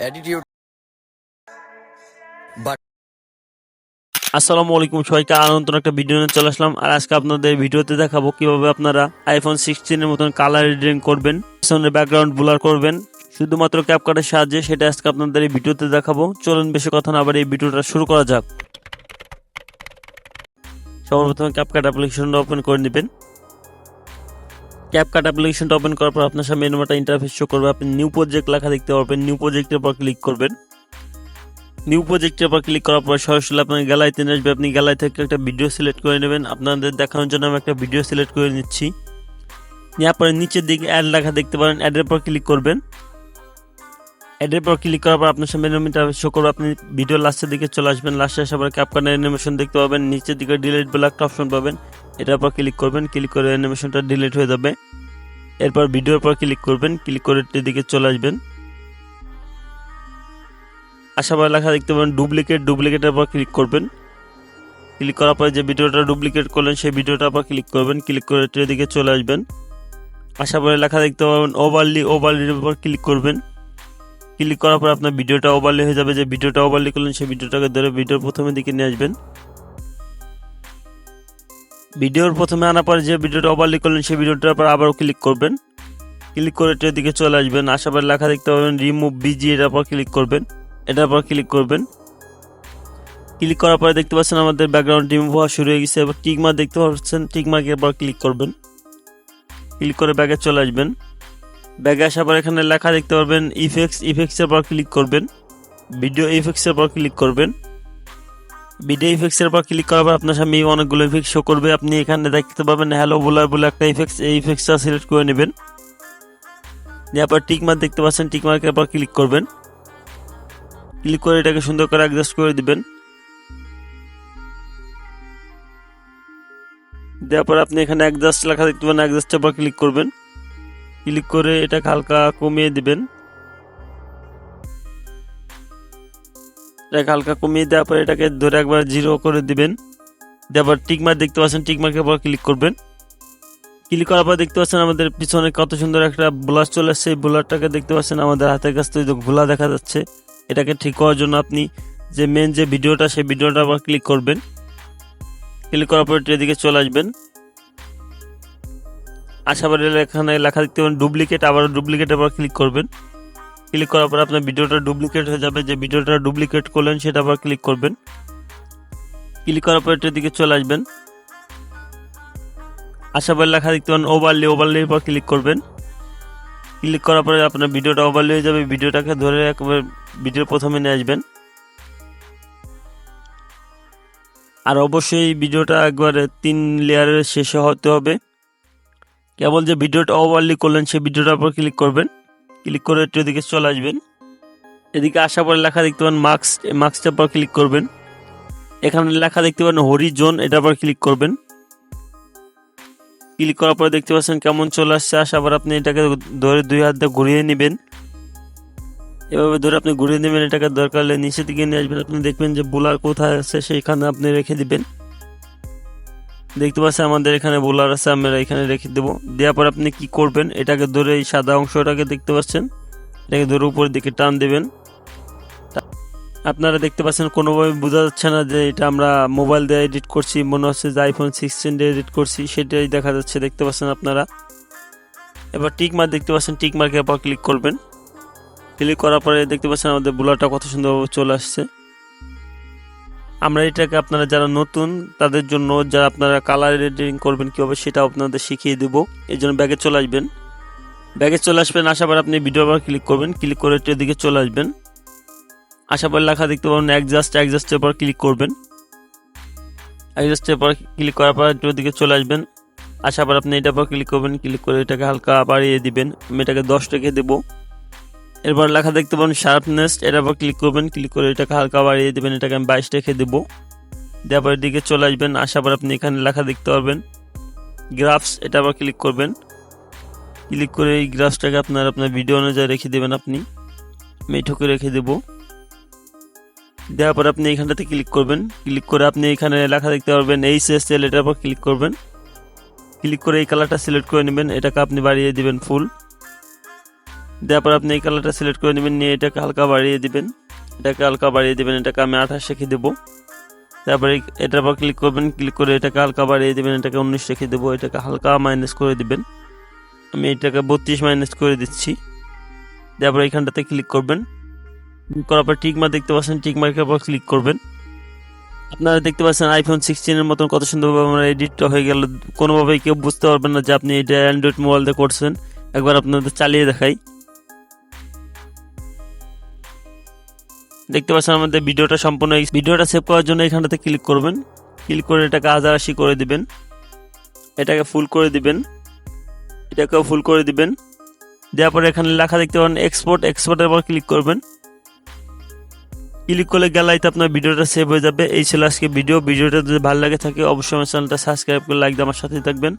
Attitude but আসসালামু আলাইকুম সবাইকে আনন্দ একটা ভিডিও নিয়ে চলে আসলাম। আর আজকে আপনাদের ভিডিওতে দেখাবো কীভাবে আপনারা আইফোন সিক্সটিনের মতন কালার রিডিং করবেন, পিছনের ব্যাকগ্রাউন্ড ব্লার করবেন। শুধুমাত্র ক্যাপকাটের সাহায্যে সেটা আজকে আপনাদের এই ভিডিওতে দেখাবো। চলুন বেশি কথা না আবার এই ভিডিওটা শুরু করা যাক। সর্বপ্রথমে ক্যাপকাট অ্যাপ্লিকেশনটা ওপেন করে নেবেন। ক্যাপকাট অ্যাপ্লিকেশনটা ওপেন করার পর আপনার সামনে এরকম একটা ইন্টারফেস শো করবে। আপনি নিউ প্রজেক্ট লেখা দেখতে পারবেন। নিউ প্রজেক্টের পর ক্লিক করবেন। নিউ প্রজেক্টের উপর ক্লিক করার পর সরাসরি আপনার গ্যালারিতে নিয়ে আসবে। আপনি গ্যালারি থেকে একটা ভিডিও সিলেক্ট করে নেবেন। আপনাদের দেখানোর জন্য আমি একটা ভিডিও সিলেক্ট করে নিচ্ছি। নেওয়ার পরে নিচের দিকে অ্যাড লেখা দেখতে পারেন। অ্যাডের পর ক্লিক করবেন। অ্যাডের পর ক্লিক করার পর আপনার সামনে এরকম ইন্টারফেস শো করবে। আপনি ভিডিও লাস্টের দিকে চলে আসবেন। লাস্টে আসার পর ক্যাপকানের অ্যানিমেশন দেখতে পাবেন। নিচের দিকে ডিলিট বলে একটা অপশন পাবেন। এটার পর ক্লিক করবেন ক্লিক করে অ্যানিমেশনটা ডিলিট হয়ে যাবে। এরপর ভিডিওর পর ক্লিক করবেন ক্লিক করে এদিকে চলে আসবেন। আশা আশাবাদ লেখা দেখতে পাবেন ডুপ্লিকেট ডুপ্লিকেটের পর ক্লিক করবেন। ক্লিক করার পর যে ভিডিওটা ডুপ্লিকেট করলেন, সেই ভিডিওটার পর ক্লিক করবেন ক্লিক করে এটির দিকে চলে আসবেন। আশা আশাবাদে লেখা দেখতে পাবেন ওভারলি ওভারলির উপর ক্লিক করবেন। ক্লিক করার পর আপনার ভিডিওটা ওভারলি হয়ে যাবে। যে ভিডিওটা ওভারলি করলেন, সেই ভিডিওটাকে ধরে ভিডিওর প্রথমের দিকে নিয়ে আসবেন। ভিডিওর প্রথমে আনার পর যে ভিডিওটা ওভারলি করলেন, সেই ভিডিওটার পর আবারও ক্লিক করবেন। ক্লিক করে এটির দিকে চলে আসবেন। আশাবাদ লেখা দেখতে পাবেন রিমুভ বিজি এটার পর ক্লিক করবেন। এটার পর ক্লিক করবেন। ক্লিক করার পরে দেখতে পাচ্ছেন আমাদের ব্যাকগ্রাউন্ড রিমুভ হওয়া শুরু হয়ে গেছে। এবার টিক মার্ক দেখতে পাচ্ছেন টিক মার্কের পর ক্লিক করবেন। ক্লিক করে ব্যাগে চলে আসবেন। ব্যাগে আসার পর এখানে লেখা দেখতে পারবেন ইফেক্টস ইফেক্টসের পর ক্লিক করবেন। ভিডিও ইফেক্টসের পর ক্লিক করবেন। ভিডিও ইফেক্টসের উপর ক্লিক করার পর আপনার সামনে অনেকগুলো ইফেক্ট শো করবে। আপনি এখানে দেখতে পাবেন হ্যালো বোলার বলে একটা ইফেক্টস এই ইফেক্টসটা সিলেক্ট করে নেবেন। নেওয়ার পর টিক মার্ক দেখতে পাচ্ছেন টিক মার্কের পর ক্লিক করবেন। ক্লিক করে এটাকে সুন্দর করে অ্যাডজাস্ট করে দিবেন। দেওয়ার পর আপনি এখানে অ্যাডজাস্ট লেখা দেখতে পাবেন অ্যাডজাস্টের পর ক্লিক করবেন। ক্লিক করে এটাকে হালকা কমিয়ে দিবেন। এটাকে হালকা কমিয়ে দেওয়ার পর এটাকে ধরে একবার জিরো করে দিবেন। দেওয়ার পর টিকমার্ক দেখতে পাচ্ছেন টিকমার্কে আবার ক্লিক করবেন। ক্লিক করার পর দেখতে পাচ্ছেন আমাদের পিছনে কত সুন্দর একটা বোলার চলে আসছে। এই বোলারটাকে দেখতে পাচ্ছেন আমাদের হাতের কাছ থেকে ঘোলা দেখা যাচ্ছে, এটাকে ঠিক করার জন্য আপনি যে মেন যে ভিডিওটা, সেই ভিডিওটা আবার ক্লিক করবেন। ক্লিক করার পর এদিকে চলে আসবেন। আশাবাদ এখানে লেখা দেখতে পাবেন ডুপ্লিকেট আবার ডুপ্লিকেটের আবার ক্লিক করবেন। ক্লিক করার পর আপনার ভিডিওটা ডুপ্লিকেট হয়ে যাবে। যে ভিডিওটা ডুপ্লিকেট করলেন, সেটা আবার ক্লিক করবেন। ক্লিক করার পর এটার দিকে চলে আসবেন। আশা আশাবাদ লেখা দেখতে পাবেন ওভারলি ওভারলির পর ক্লিক করবেন। ক্লিক করার পরে আপনার ভিডিওটা ওভারলি হয়ে যাবে। ভিডিওটাকে ধরে একবার ভিডিওর প্রথমে নিয়ে আসবেন। আর অবশ্যই ভিডিওটা একবারে তিন লেয়ারের শেষে হতে হবে। কেবল যে ভিডিওটা ওভারলি করলেন সেই ভিডিওটার উপর ক্লিক করবেন। ক্লিক করে একটু এদিকে চলে আসবেন। এদিকে আসার পরে লেখা দেখতে পাবেন মার্কস মার্কসটার পর ক্লিক করবেন। এখানে লেখা দেখতে পাবেন হরিজোন এটার পর ক্লিক করবেন। ক্লিক করার পরে দেখতে পাচ্ছেন কেমন চলে আসছে আসার পর আপনি এটাকে ধরে দুই হাত দিয়ে ঘুরিয়ে নেবেন। এভাবে ধরে আপনি ঘুরিয়ে নেবেন, এটাকে দরকার হলে নিচের দিকে নিয়ে আসবেন। আপনি দেখবেন যে বোলার কোথায় আছে, সেইখানে আপনি রেখে দিবেন। দেখতে পাচ্ছেন আমাদের এখানে বোলার আছে, আমরা এখানে রেখে দেবো। দেওয়ার পর আপনি কি করবেন, এটাকে ধরে এই সাদা অংশটাকে দেখতে পাচ্ছেন, এটাকে ধরে উপরের দিকে টান দেবেন। আপনারা দেখতে পাচ্ছেন, কোনোভাবে বোঝা যাচ্ছে না যে এটা আমরা মোবাইল দিয়ে এডিট করছি, মনে হচ্ছে যে আইফোন সিক্সটিন দিয়ে এডিট করছি, সেটাই দেখা যাচ্ছে, দেখতে পাচ্ছেন আপনারা। এবার টিক মার্ক দেখতে পাচ্ছেন টিক মার্কের পর ক্লিক করবেন। ক্লিক করার পরে দেখতে পাচ্ছেন আমাদের বোলারটা কত সুন্দরভাবে চলে আসছে। আমরা এটাকে আপনারা যারা নতুন, তাদের জন্য যারা আপনারা কালার এডিটিং করবেন কীভাবে সেটা আপনাদের শিখিয়ে দেবো। এই জন্য ব্যাগে চলে আসবেন। ব্যাগে চলে আসবেন, আসার পর আপনি ভিডিও আবার ক্লিক করবেন। ক্লিক করে এটির দিকে চলে আসবেন। আসার পর লেখা দেখতে পাবেন অ্যাডজাস্ট অ্যাডজাস্টের পর ক্লিক করবেন। অ্যাডজাস্টের পর ক্লিক করার পর একটু দিকে চলে আসবেন। আসার পর আপনি এটার পর ক্লিক করবেন। ক্লিক করে এটাকে হালকা বাড়িয়ে দিবেন। আমি এটাকে দশ রেখে দেবো। এরপর লেখা দেখতে পাবেন শার্পনেস এটার পর ক্লিক করবেন ক্লিক করে এটাকে হালকা বাড়িয়ে দেবেন, এটাকে আমি বাইশ রেখে দেবো। দেওয়ার দিকে চলে আসবেন, আসার পর আপনি এখানে লেখা দেখতে পারবেন গ্রাফস এটা আবার ক্লিক করবেন। ক্লিক করে এই গ্রাফসটাকে আপনার আপনার ভিডিও অনুযায়ী রেখে দেবেন আপনি। আমি এইটুকু রেখে দেবো। দেওয়ার পর আপনি এখানটাতে ক্লিক করবেন। ক্লিক করে আপনি এখানে লেখা দেখতে পারবেন এইচ এস এল এটার পর ক্লিক করবেন। ক্লিক করে এই কালারটা সিলেক্ট করে নেবেন, এটাকে আপনি বাড়িয়ে দিবেন ফুল দেওয়ার পর আপনি এই কালারটা সিলেক্ট করে নেবেন, নিয়ে এটাকে হালকা বাড়িয়ে দিবেন। এটাকে হালকা বাড়িয়ে দিবেন, এটাকে আমি আঠাশ রেখে দেবো। তারপরে এটার পর ক্লিক করবেন ক্লিক করে এটাকে হালকা বাড়িয়ে দেবেন, এটাকে উনিশ রেখে দেবো, এটাকে হালকা মাইনাস করে দিবেন। আমি এটাকে বত্রিশ মাইনাস করে দিচ্ছি। তারপর এখানটাতে ক্লিক করবেন। করার পর টিক মার্ক দেখতে পাচ্ছেন টিক মার্কের পর ক্লিক করবেন। আপনারা দেখতে পাচ্ছেন আইফোন সিক্সটিনের মতন কত সুন্দরভাবে আমার এডিটটা হয়ে গেল। কোনোভাবেই কেউ বুঝতে পারবেন না যে আপনি এটা অ্যান্ড্রয়েড মোবাইল দিয়ে করছেন। একবার আপনাদের চালিয়ে দেখাই। দেখতে পাচ্ছেন আমাদের ভিডিওটা সম্পূর্ণ ভিডিওটা সেভ করার জন্য এখানটাতে ক্লিক করবেন। ক্লিক করে এটাকে হাজার আশি করে দিবেন। এটাকে ফুল করে দিবেন। এটাকেও ফুল করে দিবেন। দেওয়ার পরে এখানে লেখা দেখতে পাবেন এক্সপোর্ট এক্সপোর্টের পর ক্লিক করবেন। ক্লিক করলে গ্যালারিতে আপনার ভিডিওটা সেভ হয়ে যাবে। এই ছিল আজকে ভিডিও। ভিডিওটা যদি ভালো লাগে থাকে, অবশ্যই আমার চ্যানেলটা সাবস্ক্রাইব করে লাইক দিয়ে আমার সাথে থাকবেন।